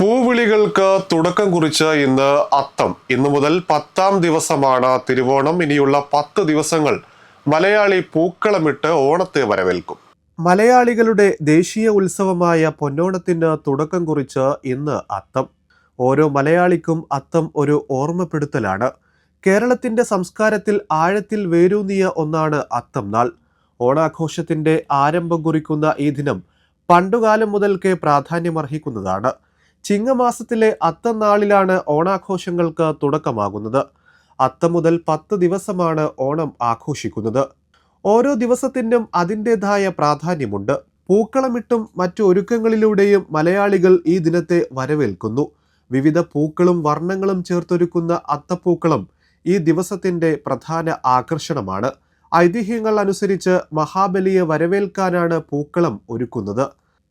പൂവിളികൾക്ക് തുടക്കം കുറിച്ച് ഇന്ന് അത്തം. ഇന്നു മുതൽ പത്താം ദിവസമാണ് തിരുവോണം. ഇനിയുള്ള പത്ത് ദിവസങ്ങൾ മലയാളി പൂക്കളമിട്ട് ഓണത്തെ വരവേൽക്കും. മലയാളികളുടെ ദേശീയ ഉത്സവമായ പൊന്നോണത്തിന് തുടക്കം കുറിച്ച് ഇന്ന് അത്തം. ഓരോ മലയാളിക്കും അത്തം ഒരു ഓർമ്മപ്പെടുത്തലാണ്. കേരളത്തിന്റെ സംസ്കാരത്തിൽ ആഴത്തിൽ വേരൂന്നിയ ഒന്നാണ് അത്തം നാൾ. ഓണാഘോഷത്തിന്റെ ആരംഭം കുറിക്കുന്ന ഈ ദിനം പണ്ടുകാലം മുതൽക്കേ പ്രാധാന്യമർഹിക്കുന്നതാണ്. ചിങ്ങമാസത്തിലെ അത്തം നാളിലാണ് ഓണാഘോഷങ്ങൾക്ക് തുടക്കമാകുന്നത്. അത്തം മുതൽ പത്ത് ദിവസമാണ് ഓണം ആഘോഷിക്കുന്നത്. ഓരോ ദിവസത്തിനും അതിന്റെതായ പ്രാധാന്യമുണ്ട്. പൂക്കളമിട്ടും മറ്റു ഒരുക്കങ്ങളിലൂടെയും മലയാളികൾ ഈ ദിനത്തെ വരവേൽക്കുന്നു. വിവിധ പൂക്കളും വർണങ്ങളും ചേർത്തൊരുക്കുന്ന അത്തപ്പൂക്കളം ഈ ദിവസത്തിന്റെ പ്രധാന ആകർഷണമാണ്. ഐതിഹ്യങ്ങൾ അനുസരിച്ച് മഹാബലിയെ വരവേൽക്കാനാണ് പൂക്കളം ഒരുക്കുന്നത്.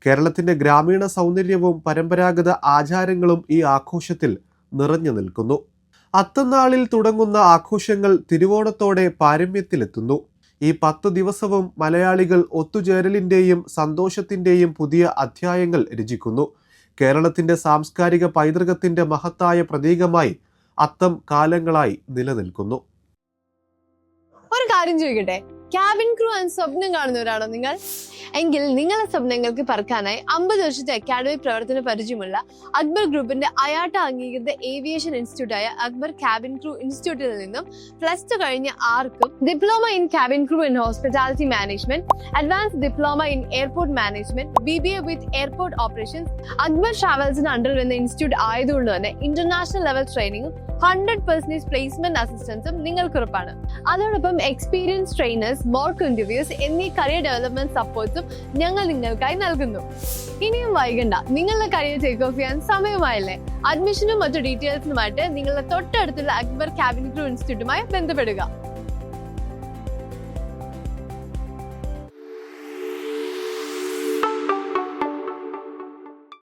കേരളത്തിന്റെ ഗ്രാമീണ സൗന്ദര്യവും പരമ്പരാഗത ആചാരങ്ങളും ഈ ആഘോഷത്തിൽ നിറഞ്ഞു നിൽക്കുന്നു. അത്തനാളിൽ തുടങ്ങുന്ന ആഘോഷങ്ങൾ തിരുവോണത്തോടെ പാരമ്യത്തിലെത്തുന്നു. ഈ പത്ത് ദിവസവും മലയാളികൾ ഒത്തുചേരലിന്റെയും സന്തോഷത്തിന്റെയും പുതിയ അധ്യായങ്ങൾ രചിക്കുന്നു. കേരളത്തിന്റെ സാംസ്കാരിക പൈതൃകത്തിന്റെ മഹത്തായ പ്രതീകമായി അത്തം കാലങ്ങളായി നിലനിൽക്കുന്നു. ഒരു കാര്യം ചോദിക്കട്ടെ? ക്യാബിൻ ക്രൂ ആൻഡ് സ്വപ്നം കാണുന്നവരാണോ നിങ്ങൾ? എങ്കിൽ നിങ്ങളുടെ സ്വപ്നങ്ങൾക്ക് പറക്കാനായി അമ്പത് വർഷത്തെ അക്കാഡമി പ്രവർത്തന പരിചയമുള്ള അക്ബർ ഗ്രൂപ്പിന്റെ അയാട്ട അംഗീകൃത ഏവിയേഷൻ ഇൻസ്റ്റിറ്റ്യൂട്ടായ അക്ബർ ക്യാബിൻ ക്രൂ ഇൻസ്റ്റിറ്റ്യൂട്ടിൽ നിന്നും പ്ലസ് ടു കഴിഞ്ഞ ആർക്കും diploma in cabin crew in hospitality management advance diploma in airport management B B A with airport operations Akbar ട്രാവൽസിന് under വരുന്ന ഇൻസ്റ്റിറ്റ്യൂട്ട് ആയതുകൊണ്ട് തന്നെ ഇന്റർനാഷണൽ ലെവൽ ട്രെയിനിങ്ങും ഹൺഡ്രഡ് പെർസെന്റേജ് പ്ലേസ്മെന്റ് അസിസ്റ്റൻസും നിങ്ങൾക്ക് ഉറപ്പാണ് അതോടൊപ്പം എക്സ്പീരിയൻസ് ട്രെയിനേഴ്സ് മോർക്ക് ഇന്റർവ്യൂസ് എന്നീ കരിയർ ഡെവലപ്മെന്റ് സപ്പോർട്ട്സും ഞങ്ങൾ നിങ്ങൾക്കായി നൽകുന്നു. ഇനിയും വൈകണ്ട. നിങ്ങളുടെ കരിയർ ടേക്ക് ഓഫ് ചെയ്യാൻ സമയമായല്ലേ? അഡ്മിഷനും മറ്റു ഡീറ്റെയിൽസിനുമായിട്ട് നിങ്ങളുടെ തൊട്ടടുത്തുള്ള അക്ബർ ക്യാബിനറ്റ് ഇൻസ്റ്റിറ്റ്യൂട്ടുമായി ബന്ധപ്പെടുക.